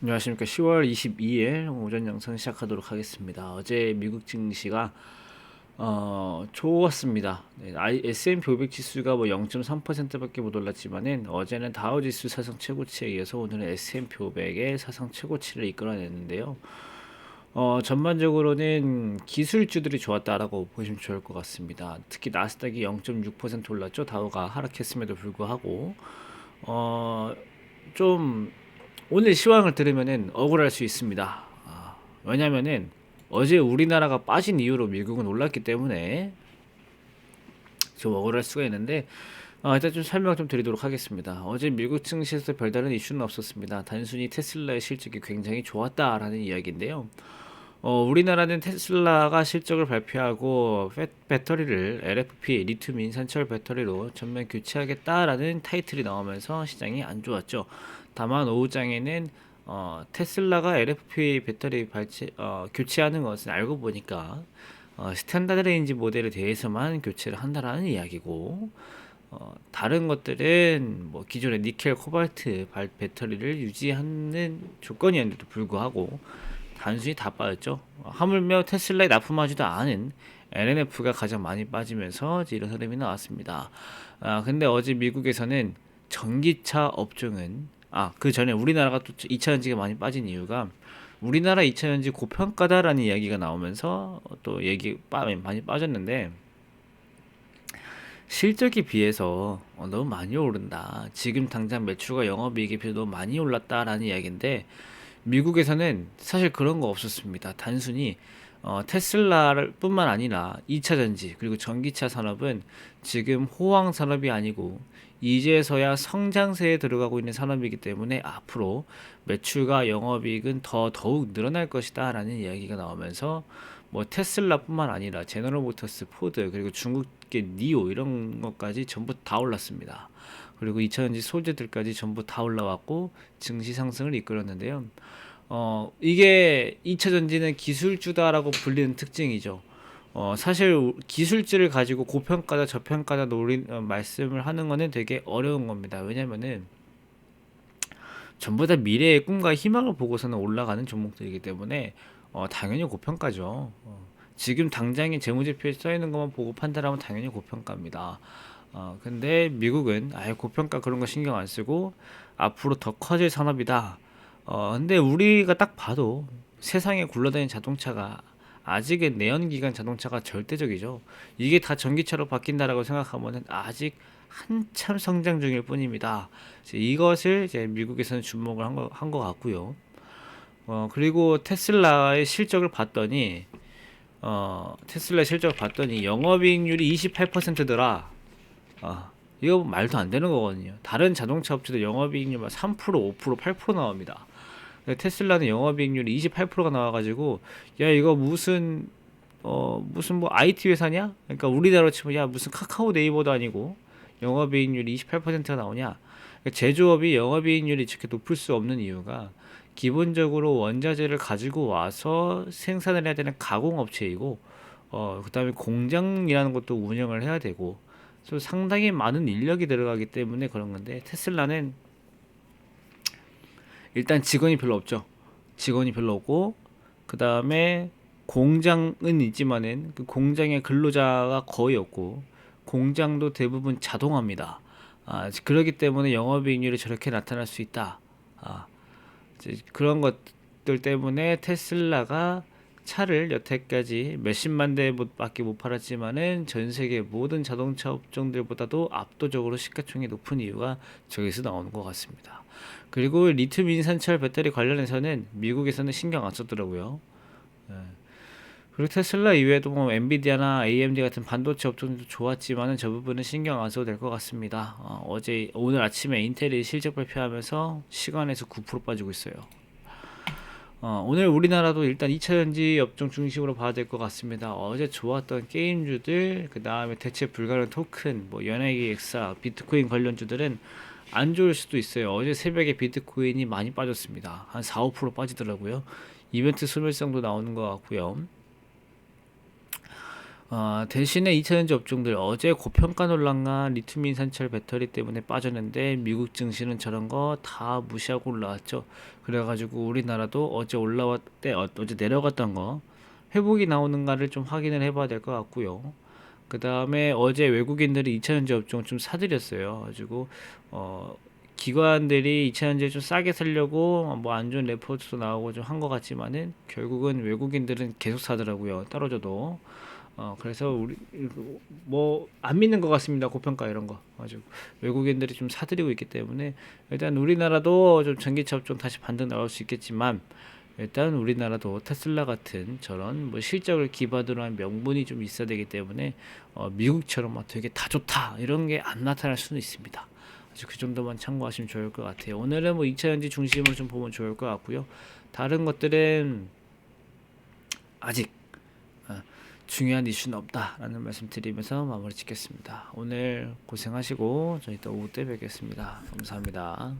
안녕하십니까. 10월 22일 오전 영상 시작하도록 하겠습니다. 어제 미국 증시가 어, 좋았습니다. 네, S&P 500 지수가 뭐 0.3%밖에 못 올랐지만은 어제는 다우 지수 사상 최고치에 이어서 오늘은 S&P 500의 사상 최고치를 이끌어냈는데요. 어, 전반적으로는 기술주들이 좋았다라고 보시면 좋을 것 같습니다. 특히 나스닥이 0.6% 올랐죠. 다우가 하락했음에도 불구하고 어, 좀 오늘 시황을 들으면은 억울할 수 있습니다. 아, 왜냐면은 어제 우리나라가 빠진 이후로 미국은 올랐기 때문에 좀 억울할 수가 있는데 어, 일단 좀 설명 좀 드리도록 하겠습니다. 어제 미국 증시에서 별다른 이슈는 없었습니다. 단순히 테슬라의 실적이 굉장히 좋았다라는 이야기인데요. 어, 우리나라는 테슬라가 실적을 발표하고 배터리를 LFP 리튬 인산철 배터리로 전면 교체하겠다라는 타이틀이 나오면서 시장이 안 좋았죠. 다만 오후장에는 어, 테슬라가 LFP 배터리 발치, 어, 교체하는 것은 알고 보니까 어, 스탠다드 레인지 모델에 대해서만 교체를 한다라는 이야기고 어, 다른 것들은 뭐 기존의 니켈, 코발트 발 배터리를 유지하는 조건이었는데도 불구하고 단순히 다 빠졌죠. 하물며 테슬라에 납품하지도 않은 LNF가 가장 많이 빠지면서 이런 흐름이 나왔습니다. 아, 근데 어제 미국에서는 전기차 업종은 아, 그 전에 우리나라가 또 2차 전지가 많이 빠진 이유가 우리나라 2차 전지 고평가다라는 이야기가 나오면서 또 얘기 많이 빠졌는데 실적에 비해서 어, 너무 많이 오른다. 지금 당장 매출과 영업이익에 비해 너무 많이 올랐다라는 이야기인데 미국에서는 사실 그런 거 없었습니다. 단순히 어, 테슬라뿐만 아니라 2차 전지 그리고 전기차 산업은 지금 호황 산업이 아니고 이제서야 성장세에 들어가고 있는 산업이기 때문에 앞으로 매출과 영업이익은 더 더욱 늘어날 것이다라는 이야기가 나오면서 뭐 테슬라뿐만 아니라 제너럴 모터스, 포드 그리고 중국계 니오 이런 것까지 전부 다 올랐습니다. 그리고 2차전지 소재들까지 전부 다 올라왔고 증시 상승을 이끌었는데요. 어 이게 2차 전지는 기술주다라고 불리는 특징이죠. 어, 사실 기술지를 가지고 고평가다 저평가다 노린 어, 말씀을 하는 거는 되게 어려운 겁니다. 왜냐면은 전부 다 미래의 꿈과 희망을 보고서는 올라가는 종목들이기 때문에 어, 당연히 고평가죠. 어, 지금 당장의 재무제표에 써 있는 것만 보고 판단하면 당연히 고평가입니다. 어, 근데 미국은 아예 고평가 그런 거 신경 안 쓰고 앞으로 더 커질 산업이다. 어, 근데 우리가 딱 봐도 세상에 굴러다니는 자동차가 아직은 내연기관 자동차가 절대적이죠. 이게 다 전기차로 바뀐다라고 생각하면 아직 한참 성장 중일 뿐입니다. 이것을 이제 미국에서는 주목을 한것한것 같고요. 어, 그리고 테슬라의 실적을 봤더니 어, 테슬라 실적을 봤더니 영업이익률이 28%더라. 어, 이거 말도 안 되는 거거든요. 다른 자동차 업체도 영업이익률 3%, 5%, 8% 나옵니다. 테슬라는 영업이익률이 28%가 나와가지고 야 이거 무슨 어 무슨 뭐 IT 회사냐? 그러니까 우리나라로 치면 야 무슨 카카오 네이버도 아니고 영업이익률이 28%가 나오냐? 그러니까 제조업이 영업이익률이 이렇게 높을 수 없는 이유가 기본적으로 원자재를 가지고 와서 생산을 해야 되는 가공업체이고 어 그다음에 공장이라는 것도 운영을 해야 되고 그래서 상당히 많은 인력이 들어가기 때문에 그런 건데 테슬라는 일단 직원이 별로 없죠. 직원이 별로 없고 그 다음에 공장은 있지만은 그 공장의 근로자가 거의 없고 공장도 대부분 자동화입니다. 아, 그렇기 때문에 영업이익률이 저렇게 나타날 수 있다. 아, 그런 것들 때문에 테슬라가 차를 여태까지 몇십만 대밖에 못 팔았지만은 전 세계 모든 자동차 업종들보다도 압도적으로 시가총액이 높은 이유가 저기서 나오는 것 같습니다. 그리고 리튬 인산철 배터리 관련해서는 미국에서는 신경 안 썼더라고요. 예. 그리고 테슬라 이외에도 뭐 엔비디아나 AMD 같은 반도체 업종도 좋았지만은 저 부분은 신경 안 써도 될 것 같습니다. 어, 제 오늘 아침에 인텔이 실적 발표하면서 시간에서 9% 빠지고 있어요. 어, 오늘 우리나라도 일단 2차전지 업종 중심으로 봐야 될 것 같습니다. 어제 좋았던 게임주들, 그 다음에 대체 불가능 토큰, 뭐 연예계 엑사, 비트코인 관련주들은 안 좋을 수도 있어요. 어제 새벽에 비트코인이 많이 빠졌습니다. 한 4, 5% 빠지더라고요. 이벤트 소멸성도 나오는 것 같고요. 어, 대신에 2차전지 업종들 어제 고평가 논란과 리튬 인 산철 배터리 때문에 빠졌는데 미국 증시는 저런 거 다 무시하고 올라왔죠. 그래가지고 우리나라도 어제 올라왔 때 어, 어제 내려갔던 거 회복이 나오는가를 좀 확인을 해봐야 될 것 같고요. 그 다음에 어제 외국인들이 2차전지 업종 좀 사들였어요. 가지고 어 기관들이 2차전지 좀 싸게 살려고 뭐 안 좋은 레포트도 나오고 좀 한 것 같지만은 결국은 외국인들은 계속 사더라고요. 떨어져도. 어 그래서 우리 뭐 안 믿는 것 같습니다. 고평가 이런 거. 가지고 외국인들이 좀 사들이고 있기 때문에 일단 우리나라도 좀 전기차 업종 다시 반등 나올 수 있겠지만 일단 우리나라도 테슬라 같은 저런 뭐 실적을 기반으로 한 명분이 좀 있어야 되기 때문에 어, 미국처럼 막 되게 다 좋다 이런 게 안 나타날 수는 있습니다. 아주 그 정도만 참고하시면 좋을 것 같아요. 오늘은 뭐 2차전지 중심으로 좀 보면 좋을 것 같고요. 다른 것들은 아직 어, 중요한 이슈는 없다라는 말씀 드리면서 마무리 짓겠습니다. 오늘 고생하시고 저희 또 오후 때 뵙겠습니다. 감사합니다.